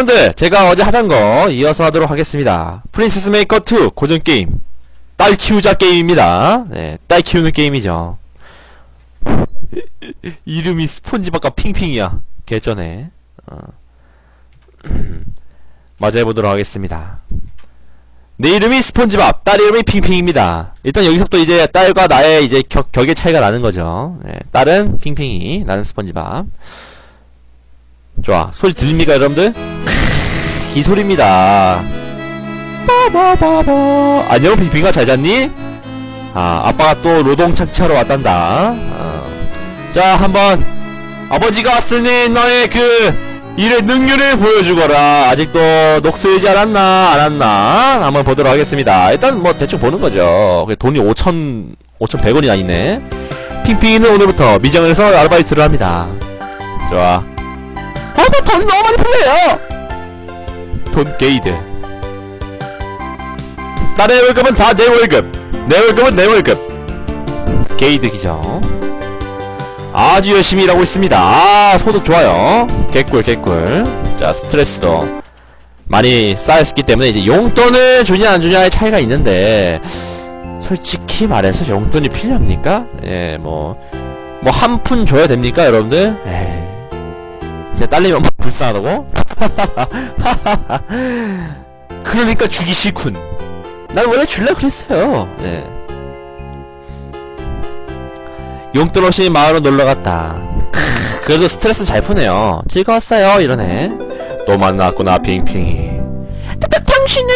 여러분들 제가 어제 하던 거 이어서 하도록 하겠습니다. 프린세스 메이커 2 고전 게임. 딸 키우자 게임입니다. 네, 딸 키우는 게임이죠. 이름이 스폰지밥과 핑핑이야. 개전에 어. 맞아 해보도록 하겠습니다. 내 이름이 스폰지밥 딸 이름이 핑핑입니다. 일단 여기서부터 이제 딸과 나의 이제 격, 격의 차이가 나는 거죠. 네, 딸은 핑핑이 나는 스폰지밥 좋아. 소리 들립니까 여러분들? 이 소리입니다. 빠바바바. 안녕 핑핑아 잘 잤니? 아 아빠가 또 로동 착취하러 왔단다. 어. 자 한번 아버지가 왔으니 너의 그 일의 능률을 보여주거라. 아직도 녹슬지 않았나 안 왔나? 한번 보도록 하겠습니다. 일단 뭐 대충 보는 거죠. 그 돈이 5천 5,100원이나 있네. 핑핑이는 오늘부터 미정에서 아르바이트를 합니다. 좋아 아, 뭐 돈이 너무 많이 풀려요! 돈 게이드. 딸의 월급은 다 내 월급. 내 월급은 내 월급. 게이드 기정. 아주 열심히 일하고 있습니다. 아, 소득 좋아요. 개꿀, 개꿀. 자, 스트레스도 많이 쌓였기 때문에 이제 용돈을 주냐 안 주냐의 차이가 있는데, 솔직히 말해서 용돈이 필요합니까? 예, 뭐, 뭐, 한 푼 줘야 됩니까, 여러분들? 에이. 제 딸내미 엄마 불쌍하다고? 그러니까 주기 싫군. 난 원래 줄라 그랬어요. 네. 용돈 없이 마을로 놀러 갔다. 크, 그래도 스트레스 잘 푸네요. 즐거웠어요. 이러네. 또 만났구나, 핑핑이. 다, 당신은?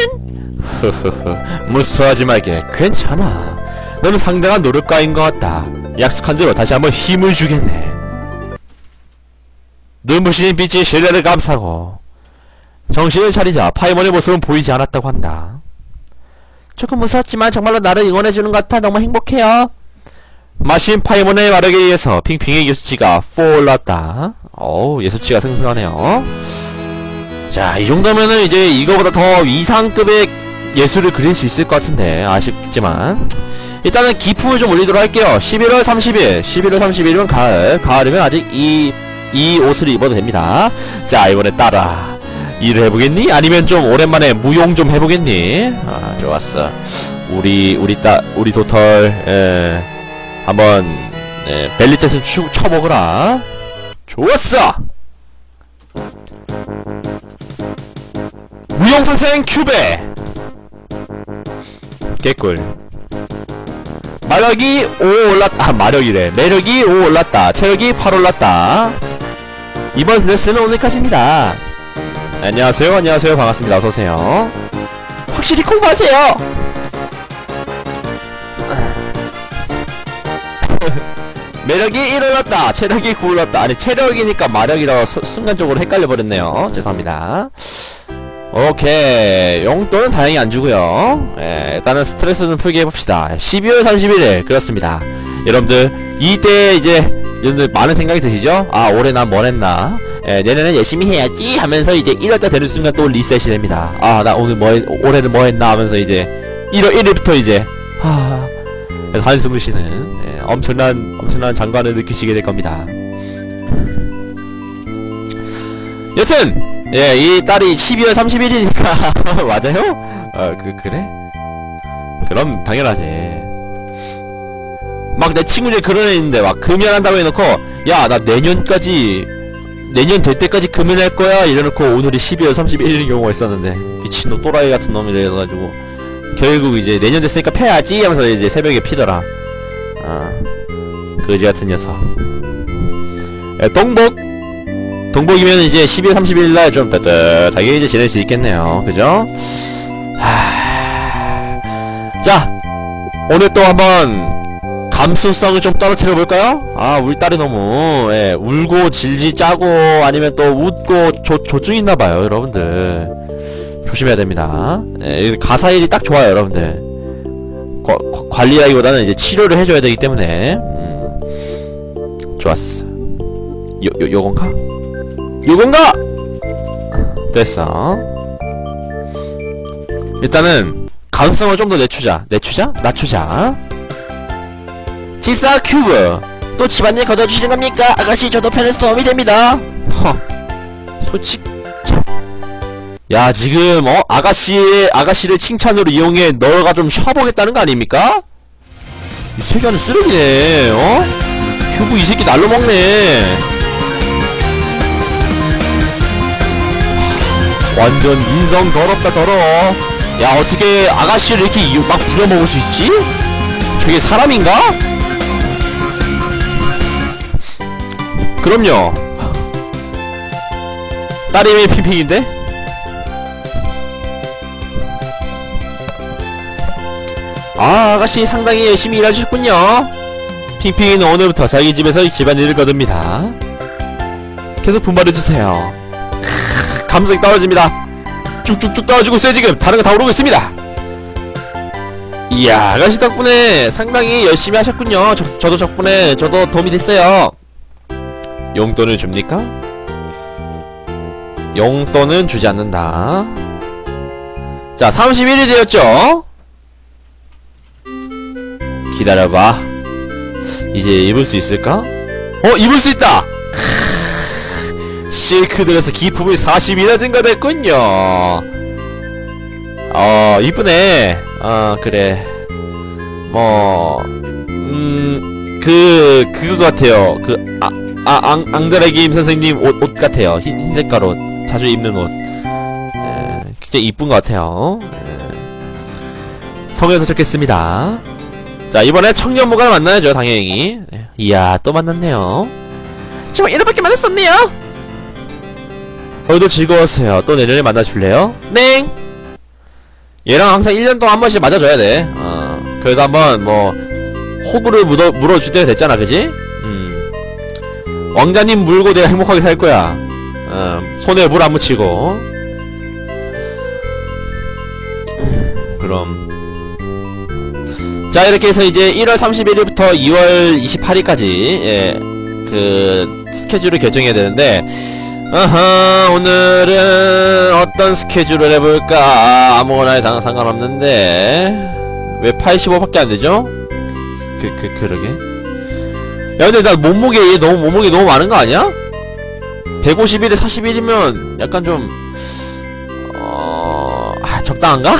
무수하지 말게. 괜찮아. 너는 상당한 노력가인 것 같다. 약속한 대로 다시 한번 힘을 주겠네. 눈부신 빛이 신뢰를 감싸고 정신을 차리자 파이몬의 모습은 보이지 않았다고 한다. 조금 무서웠지만 정말로 나를 응원해주는 것 같아 너무 행복해요. 마신 파이몬의 마력에 의해서 핑핑의 예수치가 4 올랐다. 어우 예수치가 승승하네요. 자, 이 정도면은 이제 이거보다 더 이상급의 예술을 그릴 수 있을 것 같은데 아쉽지만 일단은 기품을 좀 올리도록 할게요. 11월 30일, 11월 30일이면 가을, 가을이면 아직 이 이 옷을 입어도 됩니다. 자, 이번에 따라. 일을 해보겠니? 아니면 좀 오랜만에 무용 좀 해보겠니? 아, 좋았어. 우리, 우리 따, 우리 도털, 에, 한번, 에, 벨리 댄스 추, 쳐먹으라. 좋았어! 무용 선생 큐베! 개꿀. 마력이 5 올랐다. 아, 마력이래. 매력이 5 올랐다. 체력이 8 올랐다. 이번 레슨은 오늘까지입니다. 안녕하세요, 안녕하세요, 반갑습니다. 어서오세요. 확실히 공부하세요! 매력이 1 올랐다. 체력이 9 올랐다. 아니, 체력이니까 마력이라 수, 순간적으로 헷갈려버렸네요. 죄송합니다. 오케이. 용돈은 다행히 안 주고요. 예, 일단은 스트레스 좀 풀게 해봅시다. 12월 31일, 그렇습니다. 여러분들, 이때 이제, 여러분들 많은 생각이 드시죠? 아, 올해 난 뭘 했나? 예, 내년엔 열심히 해야지 하면서 이제 1월달 되는 순간 또 리셋이 됩니다. 아, 나 오늘 뭐, 했, 올해는 뭐 했나 하면서 이제, 1월 1일부터 이제, 하, 한숨을 쉬는, 예, 엄청난, 엄청난 장관을 느끼시게 될 겁니다. 여튼, 예, 이 딸이 12월 30일이니까, 맞아요? 어, 그, 그래? 그럼, 당연하지. 막 내 친구 중에 그런 애 있는데, 막 금연한다고 해놓고, 야, 나 내년까지, 내년 될 때까지 금연할 거야? 이래놓고 오늘이 12월 31일인 경우가 있었는데, 미친놈 또라이 같은 놈이라 해가지고, 결국 이제 내년 됐으니까 패야지 하면서 이제 새벽에 피더라. 아, 거지 같은 녀석. 예, 동복! 동복이면 이제 12월 31일날 좀 따뜻하게 이제 지낼 수 있겠네요. 그죠? 하... 자, 오늘 또 한번 감수성을 좀 떨어뜨려 볼까요? 아, 우리 딸이 너무 예, 울고 질질 짜고 아니면 또 웃고 조, 조증 있나 봐요, 여러분들. 조심해야 됩니다. 예, 가사일이 딱 좋아요, 여러분들. 과- 과- 관리하기보다는 이제 치료를 해줘야 되기 때문에 음, 좋았어. 요, 요, 요건가? 요건가? 됐어. 일단은 가능성을 좀 더 내추자. 내추자? 낮추자. 집사 큐브. 또 집안일 거둬주시는 겁니까? 아가씨 저도 편해서 도움이 됩니다. 허. 솔직 참. 야, 지금, 어? 아가씨의, 아가씨를 칭찬으로 이용해 너가 좀 쉬어보겠다는 거 아닙니까? 이 새끼는 쓰레기네, 어? 휴부 이 새끼 날로 먹네. 하, 완전 인성 더럽다, 더러워. 야, 어떻게 아가씨를 이렇게 이- 막 부려먹을 수 있지? 저게 사람인가? 그럼요. 딸이 핑핑인데? 아, 아가씨 상당히 열심히 일하셨군요. 핑핑이는 오늘부터 자기 집에서 집안일을 거둡니다. 계속 분발해주세요. 크, 감성이 떨어집니다. 쭉쭉쭉 떨어지고 있어요, 지금. 다른 거 다 오르고 있습니다. 이야, 아가씨 덕분에 상당히 열심히 하셨군요. 저, 저도 덕분에 저도 도움이 됐어요. 용돈을 줍니까? 용돈은 주지 않는다. 자, 31이 되었죠? 기다려봐. 이제 입을 수 있을까? 어, 입을 수 있다! 실크들에서 기품이 40이나 증가됐군요. 어, 이쁘네. 어, 그래. 뭐, 음, 그, 그거 같아요. 그, 아, 아, 앙, 앙드레김 선생님 옷, 옷 같아요. 흰, 흰 색깔 옷. 자주 입는 옷. 예, 굉장히 이쁜 것 같아요. 예. 성에 도착했습니다. 자, 이번에 청년모가를 만나야죠, 당연히. 예. 이야, 또 만났네요. 정말 이렇게 만났었네요. 오늘도 즐거웠어요. 또 내년에 만나줄래요? 네. 얘랑 항상 1년 동안 한 번씩 맞아줘야 돼. 어, 그래도 한번 뭐, 호구를 물어, 물어줄 때가 됐잖아, 그지? 음. 왕자님 물고 내가 행복하게 살 거야. 어, 손에 물 안 묻히고. 그럼. 자, 이렇게 해서 이제 1월 31일부터 2월 28일까지, 예, 그, 스케줄을 결정해야 되는데, 어허, 오늘은 어떤 스케줄을 해볼까? 아무거나 해 상관없는데, 왜 85밖에 안 되죠? 그, 그, 그러게. 야, 근데 나 몸무게, 얘 너무, 몸무게 너무 많은 거 아니야? 151에 41이면 약간 좀, 어, 아, 적당한가?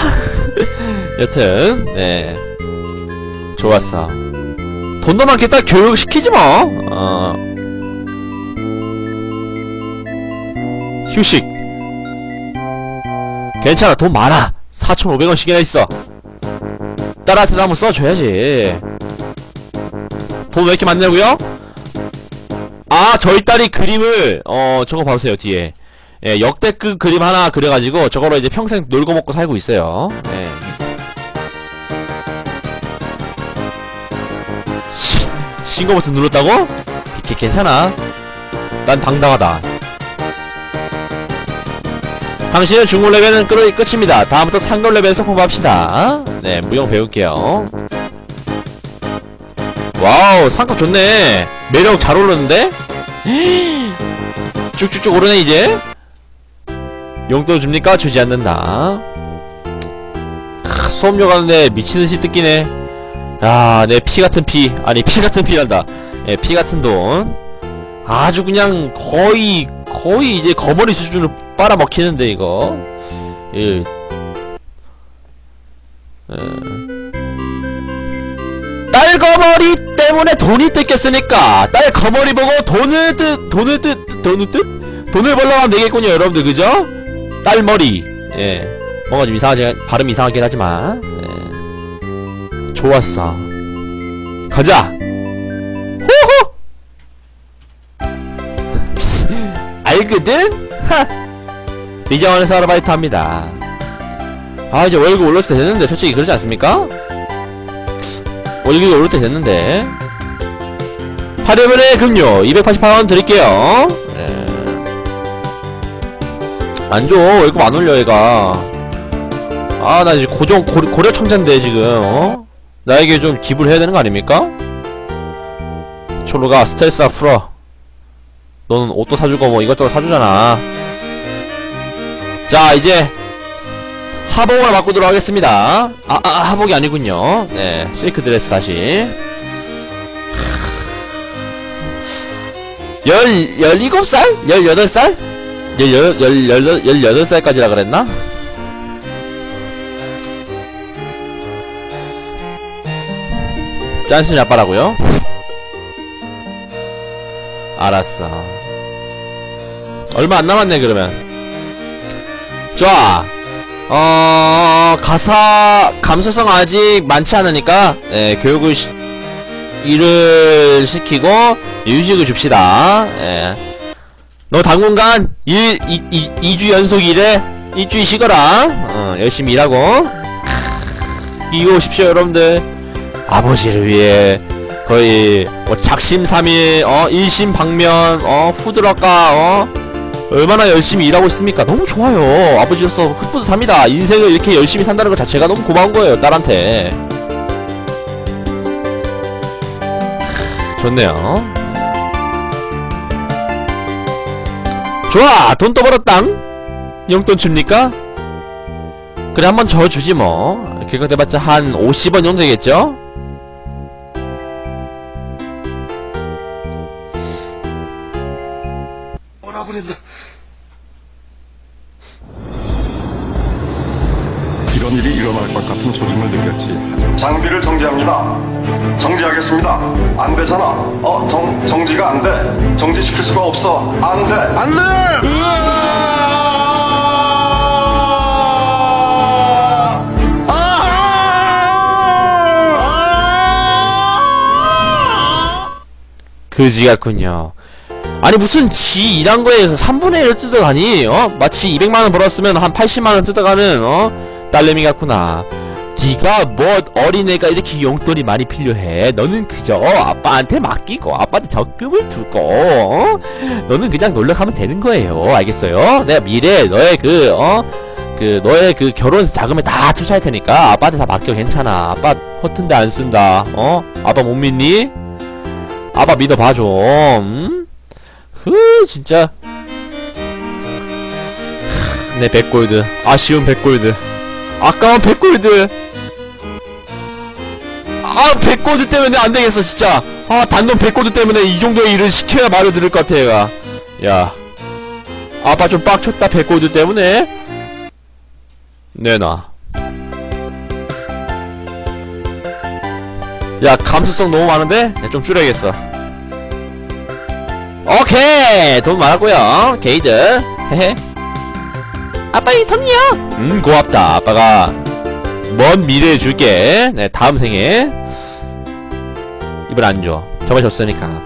여튼, 네. 좋았어. 돈도 많겠다, 교육시키지 뭐. 어. 휴식. 괜찮아, 돈 많아. 4,500원씩이나 있어. 딸한테도 한번 써줘야지. 돈 왜 이렇게 많냐고요? 아, 저희 딸이 그림을, 어, 저거 봐보세요, 뒤에. 예, 역대급 그림 하나 그려가지고, 저거로 이제 평생 놀고 먹고 살고 있어요. 예. 시, 신고 버튼 눌렀다고? 기, 괜찮아. 난 당당하다. 당신의 중국 레벨은 끝, 끝입니다. 다음부터 상급 레벨에서 공부합시다. 네, 무용 배울게요. 와우, 상급 좋네. 매력 잘 오르는데? 쭉쭉쭉 오르네, 이제. 용돈 줍니까? 주지 않는다. 크, 수업료 가는데 미친듯이 뜯기네. 야, 내피 같은 피. 아니, 피 같은 피란다. 예, 피 같은 돈. 아주 그냥 거의, 거의 이제 거머리 수준으로 빨아먹히는데, 이거. 예. 예. 딸 거머리 때문에 돈이 뜯겼으니까 딸 거머리 보고 돈을 뜻 돈을 뜻 돈을 뜻 돈을 벌러 가면 되겠군요 여러분들. 그죠? 딸 머리. 예. 뭔가 좀 이상하지 발음 이상하긴 하지만. 예. 좋았어. 가자. 호호! 알거든? 하! 리자원에서 아르바이트 합니다. 아 이제 월급 올렸을 때 됐는데 솔직히 그러지 않습니까? 월급이 오를 때 됐는데 8회분의 금요 288원 드릴게요 예. 안줘 월급 안 올려 얘가 아나 이제 고정 고, 고려 청자인데 지금 어? 나에게 좀 기부를 해야 되는 거 아닙니까? 초로가 스트레스나 풀어 너는 옷도 사주고 뭐 이것저것 사주잖아 자 이제 하복으로 바꾸도록 하겠습니다. 아, 아, 하복이 아니군요. 네, 실크 드레스 다시. 열, 열일곱 살? 열여덟 살? 18, 18, 18살까지라 그랬나? 짠순이 아빠라고요? 알았어. 얼마 안 남았네, 그러면. 좋아. 어, 가사, 감수성 아직 많지 않으니까, 예, 교육을, 시, 일을 시키고, 유식을 줍시다. 예. 너 당분간, 일, 이, 이, 2주 연속 일에, 일주일 쉬거라. 어, 열심히 일하고. 크, 이거 오십시오, 여러분들. 아버지를 위해, 거의, 뭐, 작심삼일, 어, 일심방면, 어, 후드락가, 어, 얼마나 열심히 일하고 있습니까? 너무 좋아요. 아버지로서 흑부도 삽니다. 인생을 이렇게 열심히 산다는 것 자체가 너무 고마운 거예요, 딸한테. 크, 좋네요. 좋아! 돈 또 벌었당! 용돈 줍니까? 그래, 한번 저 주지 뭐. 개각돼봤자 한 50원 정도 되겠죠? 이런 일이 일어날 것 같은 조짐을 느꼈지. 장비를 정지합니다. 정지하겠습니다. 안 되잖아. 어, 정, 정지가 안 돼. 정지시킬 수가 없어. 안 돼. 안 돼! 그지 같군요. 아니 무슨 지 일한 거에 3분의 1을 뜯어가니? 어? 마치 200만원 벌었으면 한 80만원 뜯어가는 어? 딸내미 같구나. 네가 뭐 어린애가 이렇게 용돈이 많이 필요해. 너는 그저 아빠한테 맡기고 아빠한테 적금을 두고 어? 너는 그냥 가면 되는 거예요. 알겠어요? 내가 미래에 너의 그 어? 그 너의 그 결혼 자금에 다 투자할 테니까 아빠한테 다 맡겨 괜찮아. 아빠 허튼데 안 쓴다. 어? 아빠 못 믿니? 아빠 믿어봐 좀. 음? 흐 진짜. 하, 내 백골드. 아쉬운 백골드. 아까운 백골드. 아 백골드 때문에 안 되겠어 진짜. 아 단돈 백골드 때문에 이 정도의 일을 시켜야 말을 들을 것 같아 얘가. 야. 아빠 좀 빡쳤다 백골드 때문에. 내놔. 야 감수성 너무 많은데? 야, 좀 줄여야겠어 오케이 돈 많았고요 게이드 헤헤 아빠 이 돈이요. 음 고맙다. 아빠가 먼 미래에 줄게. 네 다음 생에. 이걸 안줘. 저번에 줬으니까.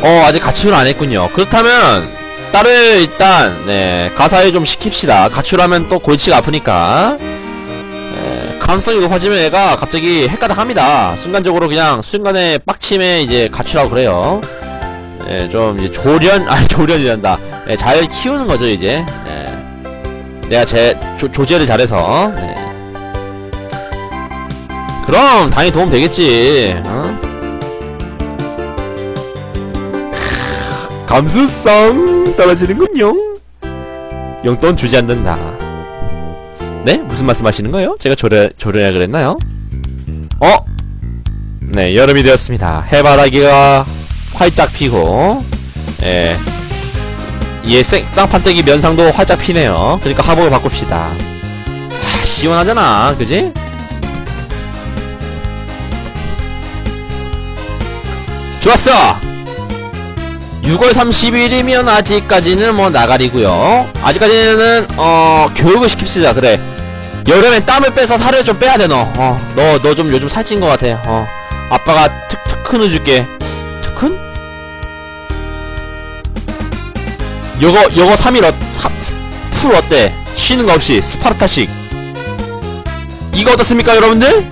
어 아직 가출을 안 했군요. 그렇다면 딸을 일단 네 가사에 좀 시킵시다. 가출하면 또 골치가 아프니까. 가능성이 높아지면 얘가 갑자기 헷가닥합니다. 순간적으로 그냥 순간에 빡침에 이제 가출하고 그래요. 예, 좀 이제 조련 아니 조련이란다. 예, 잘 키우는 거죠 이제. 예. 내가 제 조, 조제를 잘해서. 예. 그럼 당연히 도움 되겠지. 어? 크, 감수성 떨어지는군요. 용돈 주지 않는다. 네? 무슨 말씀 하시는 거예요? 제가 조려, 조려야 그랬나요? 어? 네, 여름이 되었습니다. 해바라기가 활짝 피고, 예. 얘 생, 쌍판떼기 면상도 활짝 피네요. 그러니까 하복을 바꿉시다. 하, 시원하잖아. 그지? 좋았어! 6월 30일이면 아직까지는 뭐 나가리고요. 아직까지는 어 교육을 시킵시다. 그래. 여름에 땀을 빼서 살을 좀 빼야 돼 너. 어, 너 너 좀 요즘 살찐 것 같아. 어, 아빠가 특 특훈을 줄게. 요거 요거 3일 어, 3, 풀 어때? 쉬는 거 없이 스파르타식. 이거 어떻습니까, 여러분들?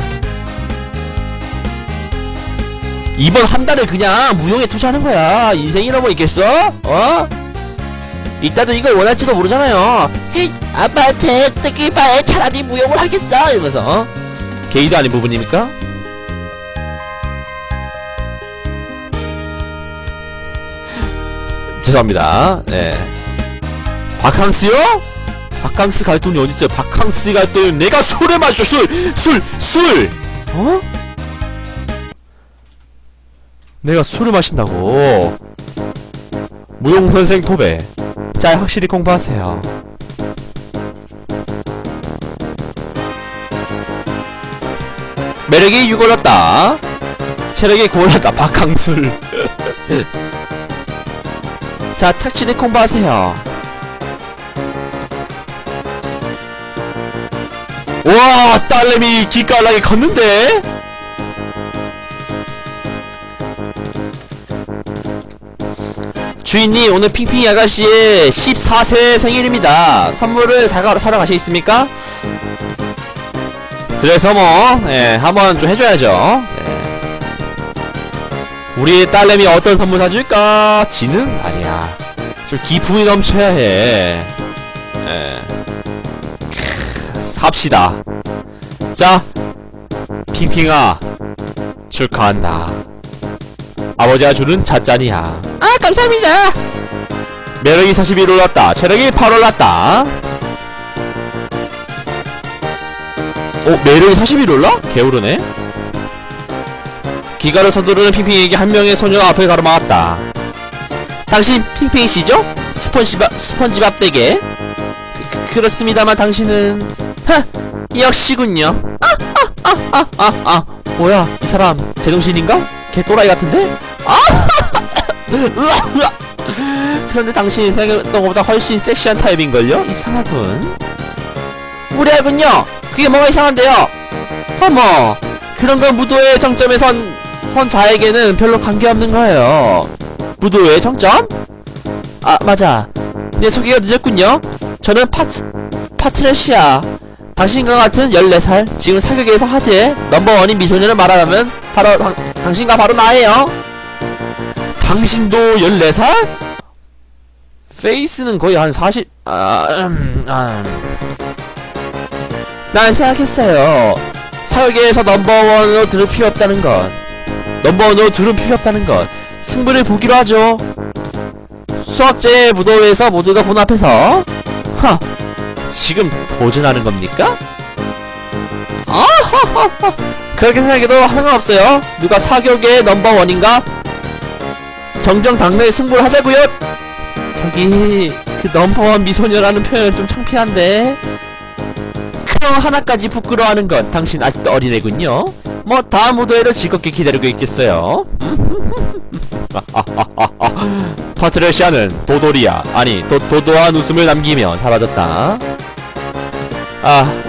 이번 한 달을 그냥 무용에 투자하는 거야. 인생이라 뭐 있겠어? 어? 이따도 이걸 원할지도 모르잖아요. 헤이, 아빠한테 뜨기 바에 차라리 무용을 하겠어. 이러면서, 어? 게이드 아닌 부분입니까? 죄송합니다. 네. 바캉스요? 바캉스 갈 돈이 어딨어요? 바캉스 갈 돈은 내가 술에 마셔, 술! 술! 술! 어? 내가 술을 마신다고 무용선생 토배. 자, 확실히 공부하세요. 매력이 6 올랐다. 체력이 9 올랐다. 박항술. 자, 착실히 공부하세요. 와, 딸내미 기깔나게 컸는데? 주인님, 오늘 핑핑이 아가씨의 14세 생일입니다. 선물을 사가, 사러 가시겠습니까? 그래서 뭐, 예, 한번 좀 해줘야죠. 예. 우리 딸내미 어떤 선물 사줄까? 지능? 아니야. 좀 기품이 넘쳐야 해. 예. 크, 삽시다. 자, 핑핑아, 축하한다. 아버지가 주는 잣잔이야. 아, 감사합니다. 매력이 41 올랐다. 체력이 8 올랐다. 어, 매력이 41 올라? 개오르네. 기가를 서두르는 핑핑에게 한 명의 소녀가 앞에 가로막았다. 당신 핑핑이시죠? 스펀지밥, 스펀지밥 댁에? 그, 그, 렇습니다만 당신은 하! 역시군요. 아, 아, 아, 아, 아, 아. 뭐야, 이 사람 제정신인가? 개 또라이 같은데? 아! 그런데 당신이 생각했던 것보다 훨씬 섹시한 타입인걸요? 이상하군. 무례하군요. 그게 뭐가 이상한데요? 어머, 그런 건 무도의 정점에 선, 선 자에게는 별로 관계없는 거예요. 무도의 정점? 아, 맞아. 내 소개가 늦었군요. 저는 파트, 파트레시아. 당신과 같은 14살, 지금 사격에서 화제, 넘버원인 미소녀를 말하자면, 바로, 당, 당신과 바로 나예요. 당신도 14살? 페이스는 거의 한 40, 아, 음, 아. 난 생각했어요. 사격에서 넘버원으로 들을 필요 없다는 것. 넘버원으로 들을 필요 없다는 것. 승부를 보기로 하죠. 수학제 무도회에서 모두가 본 앞에서. 하! 지금 도전하는 겁니까? 아하하하! 그렇게 생각해도 상관없어요. 누가 사격의 넘버원인가? 정정당당히 승부를 하자고요 저기, 그 넘버원 미소녀라는 표현 좀 창피한데. 그럼 하나까지 부끄러워하는 건 당신 아직도 어린애군요. 뭐 다음 무도회를 즐겁게 기다리고 있겠어요. 파트레시아는 도돌이야. 아니 도, 도도한 웃음을 남기며 사라졌다. 아,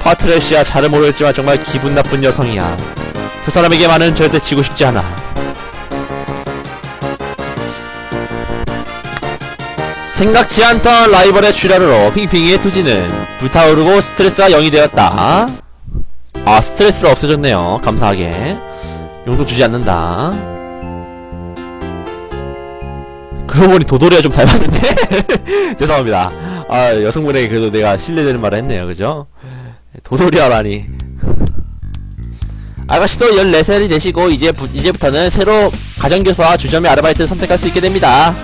파트레시아 잘은 모르겠지만 정말 기분 나쁜 여성이야. 그 사람에게만은 절대 지고 싶지 않아. 생각지 않던 라이벌의 출혈으로 핑핑이의 투지는 불타오르고 스트레스가 0이 되었다. 아, 스트레스를 없애줬네요. 감사하게. 용도 주지 않는다. 그러고 보니 도돌이가 좀 닮았는데? 죄송합니다. 아, 여성분에게 그래도 내가 신뢰되는 말을 했네요. 그죠? 도돌이야라니. 아가씨도 14살이 되시고, 이제, 부, 이제부터는 새로 가정교사와 주점의 아르바이트를 선택할 수 있게 됩니다.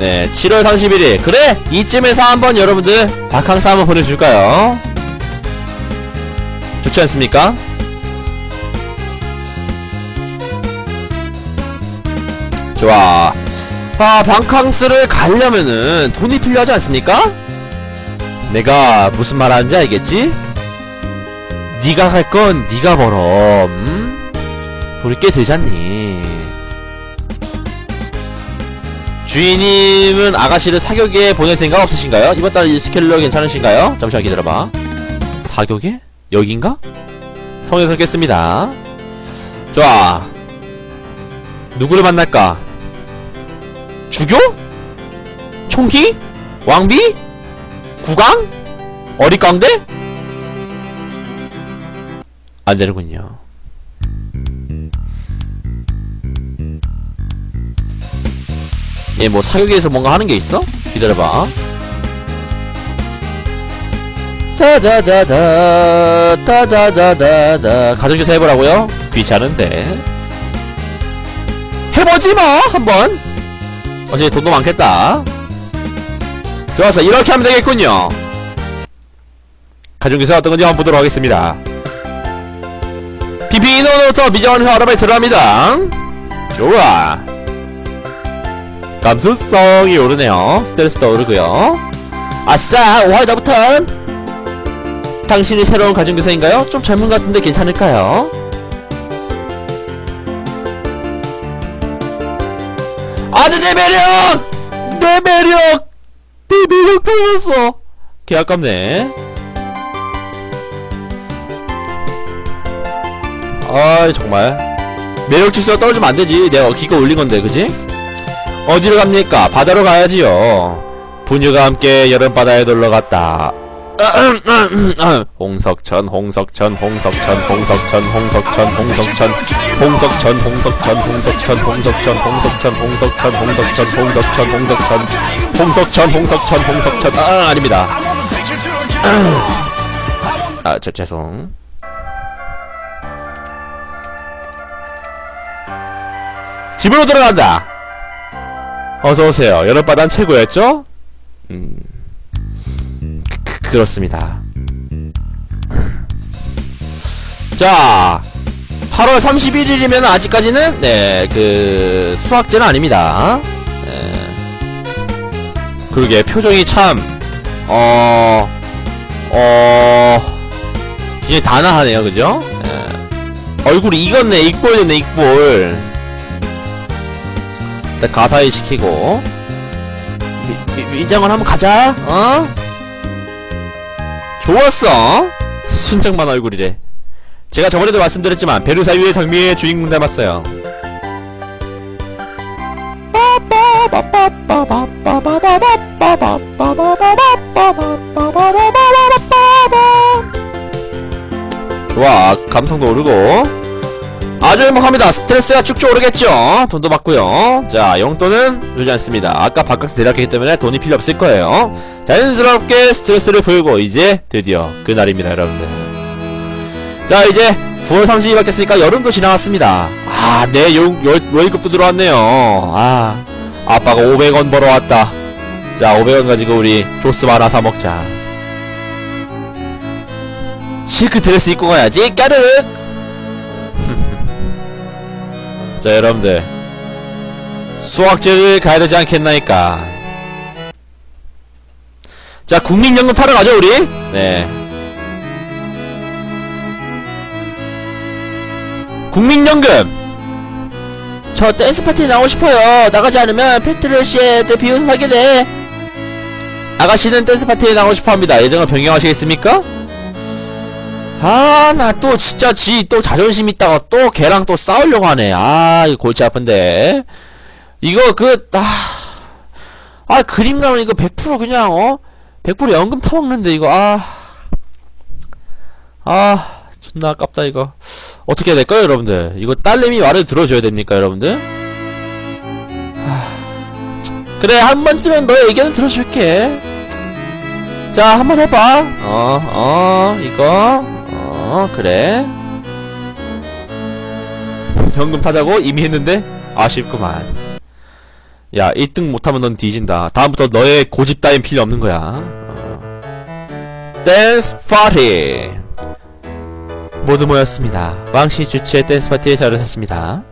네, 7월 31일. 그래! 이쯤에서 한번 여러분들 바캉스 한번 보내줄까요? 좋지 않습니까? 좋아. 아, 바캉스를 가려면은 돈이 필요하지 않습니까? 내가 무슨 말 하는지 알겠지? 네가 갈 건 네가 벌어. 음? 돈이 꽤 들잖니. 주인님은 아가씨를 사격에 보낼 생각 없으신가요? 이번 달 스케줄러 괜찮으신가요? 잠시만 기다려봐. 사격에? 여긴가? 성에 섰겠습니다. 좋아. 누구를 만날까? 주교? 총기? 왕비? 국왕? 어릿광대? 안 되는군요. 얘 뭐 사격에서 뭔가 하는 게 있어? 기다려봐. 다다다다 다다다다다 가정교사 해보라고요? 귀찮은데 해보지 뭐 한번 어차피 돈도 많겠다 좋아서 이렇게 하면 되겠군요 가정교사 어떤 건지 한번 보도록 하겠습니다 피피노노부터 미정원에서 아르바이트 들어갑니다 좋아 감수성이 오르네요. 스트레스도 오르고요. 아싸! 오하이 더부턴! 당신이 새로운 가정교사인가요? 좀 젊은 것 같은데 괜찮을까요? 아드 내 매력! 내 매력! 내 매력 떨어졌어! 개 아깝네. 아이, 정말. 매력 지수가 떨어지면 안 되지. 내가 기껏 올린 건데, 그지? 어디로 갑니까? 바다로 가야지요. 부녀가 함께 여름바다에 놀러 갔다. 홍석천, 홍석천, 홍석천, 홍석천, 홍석천, 홍석천, 홍석천, 홍석천, 홍석천, 홍석천, 홍석천, 홍석천, 홍석천, 홍석천, 홍석천, 홍석천, 홍석천, 홍석천, 아, 아닙니다. 아, 저, 죄송. 집으로 들어간다! 어서오세요. 여름바다는 최고였죠? 음, 그렇습니다. 자, 8월 31일이면 아직까지는, 네, 그, 수학제는 아닙니다. 네. 그러게, 표정이 참, 어, 어, 굉장히 단아하네요, 그죠? 네. 얼굴이 익었네, 익볼 됐네, 익볼. 일단 가사에 시키고 미장원 한번 가자 어? 좋았어. 순정만 얼굴이래. 제가 저번에도 말씀드렸지만 베르사유의 장미의 주인공 닮았어요. 좋아 감성도 오르고 아주 행복합니다. 스트레스가 쭉쭉 오르겠죠. 돈도 받고요. 자, 용돈은 주지 않습니다. 아까 바깥에서 내려갔기 때문에 돈이 필요 없을 거예요. 자연스럽게 스트레스를 풀고 이제 드디어 그날입니다, 여러분들. 자, 이제 9월 30일 바뀌었으니까 여름도 지나갔습니다. 아, 내 용, 월, 월급도 들어왔네요. 아, 아빠가 500원 벌어왔다. 자, 500원 가지고 우리 조스 하나 사먹자. 실크 드레스 입고 가야지, 까르륵! 자 여러분들. 수학제를 가야 되지 않겠나이까? 자 국민연금 타러 가죠 우리? 네. 국민연금. 저 댄스 파티에 나오고 싶어요. 나가지 않으면 패트러시에 비용 사게 돼 아가씨는 댄스 파티에 나오고 싶어 합니다. 예정을 변경하시겠습니까? 아, 나 또 진짜 지 또 자존심 있다가 또 걔랑 또 싸우려고 하네. 아, 이거 골치 아픈데. 이거 그, 아, 아, 그림 나오는 이거 100% 그냥, 어? 100% 연금 타먹는데, 이거, 아. 아, 존나 아깝다, 이거. 어떻게 해야 될까요, 여러분들? 이거 딸내미 말을 들어줘야 됩니까, 여러분들? 아, 그래, 한 번쯤은 너의 의견을 들어줄게. 자, 한번 해봐. 어, 어, 이거. 어, 그래. 현금 타자고 이미 했는데 아쉽구만. 야, 1등 못하면 넌 뒤진다. 다음부터 너의 고집 따윈 필요 없는 거야. 어. 댄스 파티. 모두 모였습니다. 왕씨 주최 댄스 파티에 자르셨습니다.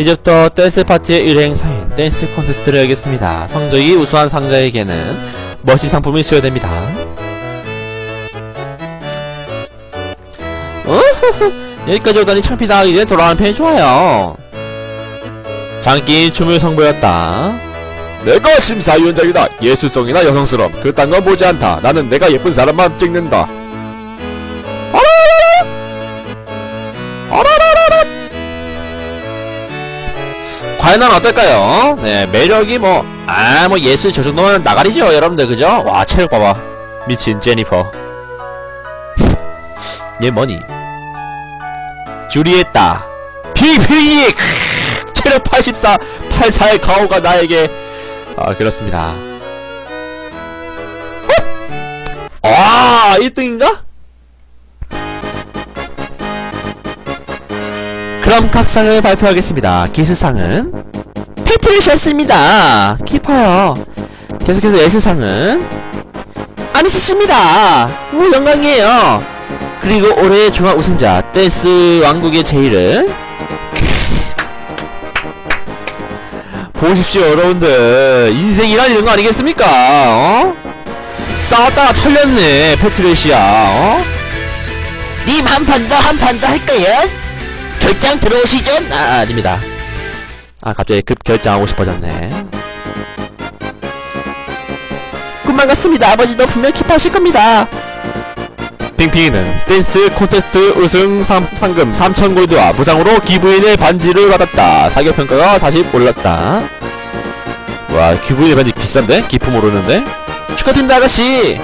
이제부터 댄스 파티의 일행 사인 댄스 콘테스트를 하겠습니다. 성적이 우수한 상자에게는 멋진 상품이 수여됩니다. 여기까지 오다니 창피다. 이제 돌아가는 편이 좋아요. 장기 춤을 선보였다. 내가 심사위원장이다. 예술성이나 여성스러움. 그딴 건 보지 않다. 나는 내가 예쁜 사람만 찍는다. 과연 난어 떨까요? 네 매력이 뭐 아 뭐 예술 저 정도면 나가리죠 여러분들 그죠? 와 체력 봐봐 미친 제니퍼 얘 뭐니? 주리에따 피피이 체력 84 84의 가오가 나에게 아 그렇습니다 헛! 아 1등인가? 그럼 각상을 발표하겠습니다. 기술상은 패트리셨습니다. 키퍼요. 계속해서 예술상은 아니스입니다. 오 영광이에요. 그리고 올해의 종합 우승자 댄스 왕국의 제일은 보십시오 여러분들. 인생이란 이런 거 아니겠습니까? 어? 싸웠다가 털렸네 패트레시아. 어? 님 한 판 더 한 판 더 할까요? 결장 들어오시죠? 아 아닙니다. 아 갑자기 급 결장하고 싶어졌네. 꿈만 같습니다. 아버지도 분명 기뻐하실 겁니다. 핑핑이는 댄스 콘테스트 우승 상, 상금 3,000골드와 부상으로 기부인의 반지를 받았다. 사격평가가 40 올랐다. 와 기부인의 반지 비싼데? 기품 오르는데? 축하드립니다 아가씨.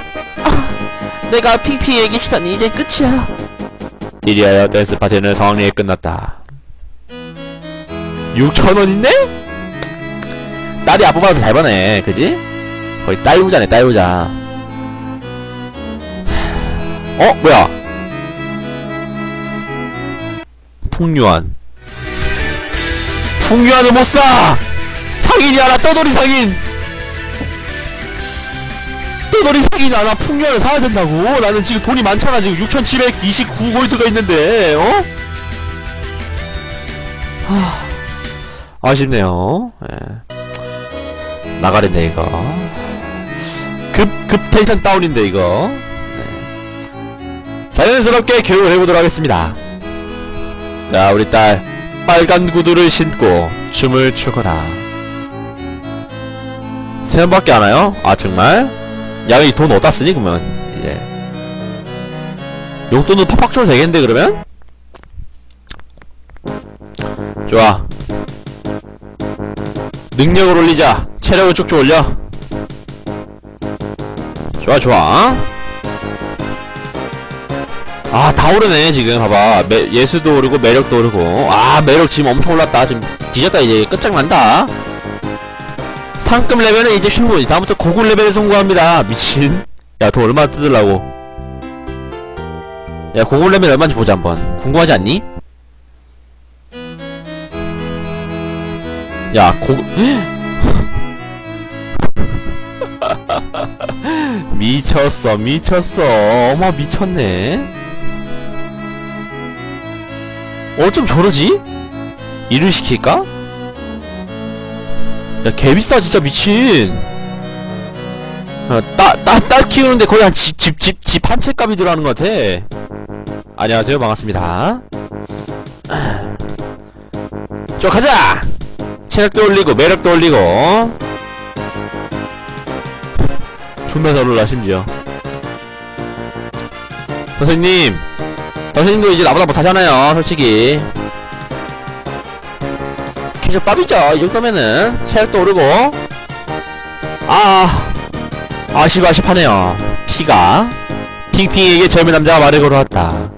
내가 핑핑 얘기시다니 이제 끝이야 이리하여 댄스 파티는 성황리에 끝났다 6천원 있네? 딸이 아빠 봐서 잘 버네 그지? 거의 딸 부자네 딸 부자 어? 뭐야 풍류한 풍류한을 못 사 상인이 하나 떠돌이 상인 떠돌이 상인 하나 풍류한을 사야 된다고 나는 지금 돈이 많잖아 지금 6729 골드가 있는데 어? 하... 아쉽네요 예. 나가린데 이거 급, 급 텐션 다운인데 이거 네. 자연스럽게 교육을 해보도록 하겠습니다 자 우리 딸 빨간 구두를 신고 춤을 추거라 세 번밖에 안 와요? 아 정말? 야이 돈 어디다 쓰니 그러면? 이제 용돈도 팍팍 줘도 되겠는데 그러면? 좋아. 능력을 올리자. 체력을 쭉쭉 올려. 좋아 좋아. 아 다 오르네 지금. 봐봐. 매, 예수도 오르고 매력도 오르고. 아 매력 지금 엄청 올랐다. 지금 뒤졌다 이제. 끝장난다 상급 레벨은 이제 충분히 다음부터 고급 레벨에 성공합니다. 미친. 야 돈 얼마나 뜯으려고? 야 고급 레벨 얼마인지 보자 한번. 궁금하지 않니? 야 고... 미쳤어 미쳤어. 어머 미쳤네. 어쩜 저러지? 일을 시킬까? 야 개비싸 진짜 미친. 어, 따, 따, 딸 키우는데 거의 한 집, 집, 집, 집 한 채 값이 들어가는 것 같아. 안녕하세요. 반갑습니다. 저 가자! 체력도 올리고 매력도 올리고. 존나 잘 올라 심지어. 선생님. 선생님도 이제 나보다 못하잖아요 솔직히 개조밥이죠. 이 정도면은 체력도 오르고. 아 아쉽아쉽하네요. 피가. 핑핑에게 젊은 남자가 말을 걸어왔다.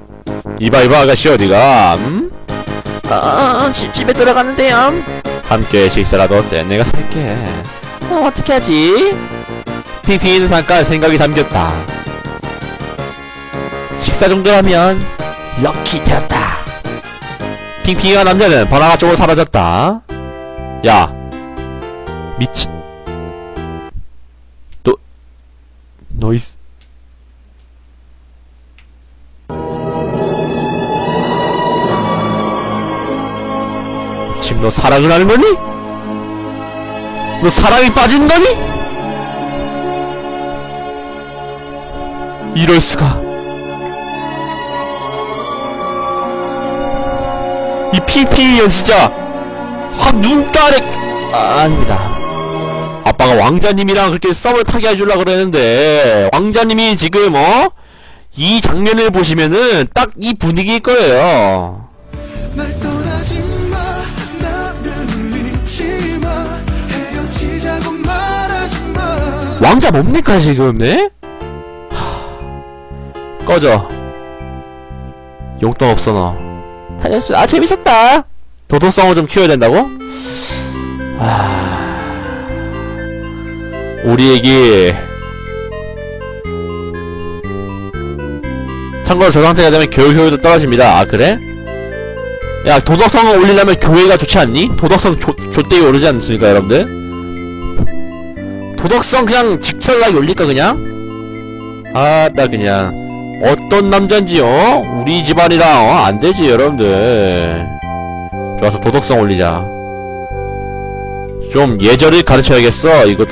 이봐 이봐 아가씨 어디가? 음? 어, 집, 집에 돌아가는데요. 함께 식사라도 어때? 내가 살게. 어, 어떻게 하지? 핑핑이는 잠깐 생각이 잠겼다. 식사 정도라면 럭키 되었다 핑핑이와 남자는 번화가 쪽으로 사라졌다 야 미친 너 너이스 지금 너 사랑을 하는 거니? 너 사랑에 빠진 거니? 이럴 수가 이 핑핑이형 진짜 확 눈가래 아, 아닙니다. 아빠가 왕자님이랑 그렇게 썸을 타게 해주려고 그랬는데 왕자님이 지금 어? 이 장면을 보시면은 딱 이 분위기일 거예요. 왕자 뭡니까 지금 네? 하... 꺼져. 용돈 없어 너 다녔어 아 재밌었다 도덕성을 좀 키워야 된다고? 아... 우리 애기 참고로 저 상태가 되면 교육 효율도 떨어집니다 아 그래? 야 도덕성을 올리려면 교회가 좋지 않니? 도덕성 조, 조대이 오르지 않습니까 여러분들? 도덕성 그냥 직설나게 올릴까 그냥? 아 나 그냥 어떤 남잔지요? 우리 집안이랑 어? 안되지 여러분들 좋아서 도덕성 올리자 좀 예절을 가르쳐야겠어 이것도